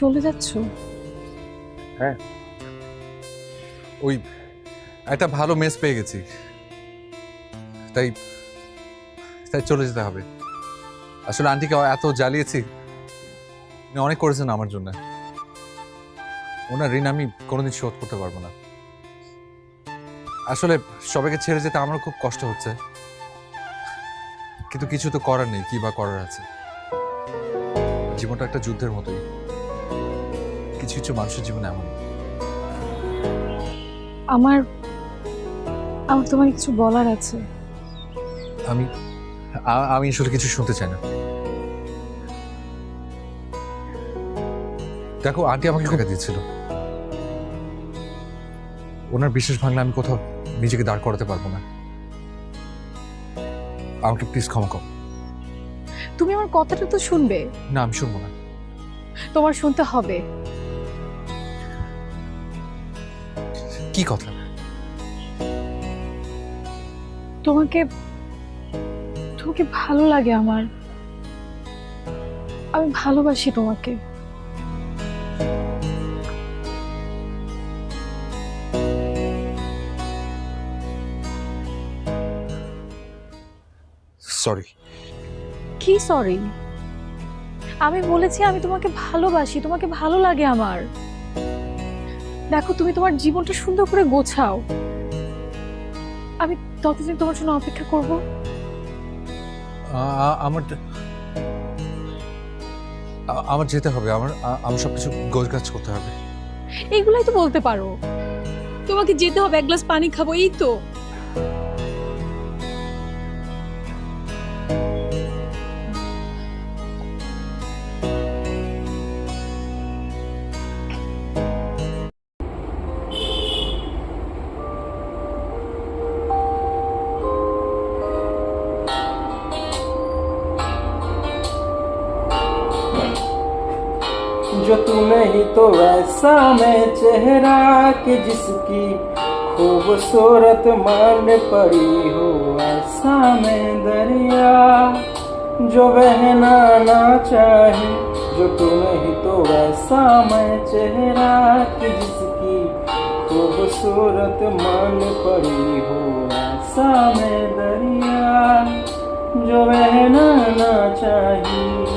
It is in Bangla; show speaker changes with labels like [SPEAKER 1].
[SPEAKER 1] চলে যাচ্ছ?
[SPEAKER 2] হ্যাঁ। ওই একটা ভালো মেস পেয়ে গেছি। তাই তাই চলে যেতে হবে। আসলে আন্টিকে এত জ্বালিয়েছি অনেক করেছেন আমার জন্য। ওনার ঋণ আমি কোনোদিন শোধ করতে পারব না। আসলে সবাইকে ছেড়ে যেতে আমারও খুব কষ্ট হচ্ছে। কিন্তু কিছু তো করার নেই, কি বা করার আছে? জীবনটা একটা যুদ্ধের মতোই। কিছু কিছু মানুষের জীবনে এমন।
[SPEAKER 1] আমার আমার তোমার কিছু বলার আছে?
[SPEAKER 2] আমি আমি আসলে কিছু শুনতে চাই না। দেখো আন্টি আমাকে টাকা দিয়েছিল। ওনার বিশ্বাস ভাঙলে আমি কোথাও নিজেকে দাঁড় করাতে পারব না। আমাকে প্লিজ ক্ষমা কর।
[SPEAKER 1] তুমি আমার কথাটা তো শুনবে।
[SPEAKER 2] না আমি শুনব না।
[SPEAKER 1] তোমার শুনতে হবে।
[SPEAKER 2] কি কথা?
[SPEAKER 1] তোমাকে তোমাকে ভালো লাগে আমার। আমি ভালোবাসি তোমাকে।
[SPEAKER 2] সরি
[SPEAKER 1] কি সরি আমি বলেছি আমি তোমাকে ভালোবাসি তোমাকে ভালো লাগে আমার। দেখো তুমি তোমার জীবনটা সুন্দর করে গোছাও। আমি ততদিন তোমার জন্য অপেক্ষা করব।
[SPEAKER 2] আমার আমার যেতে হবে। আমার আমার সবকিছু গোছ গাছ করতে হবে।
[SPEAKER 1] এইগুলাই তো বলতে পারো। তোমাকে যেতে হবে এক গ্লাস পানি খাব এই তো।
[SPEAKER 3] जो तू नहीं तो वैसा मैं चेहरा कि जिसकी खूबसूरत मान पड़ी हो, ऐसा मैं दरिया जो बहना ना चाहे, जो तू नहीं तो वैसा मैं चेहरा कि जिसकी खूबसूरत मान पड़ी हो, ऐसा मैं दरिया जो बहना ना चाहिए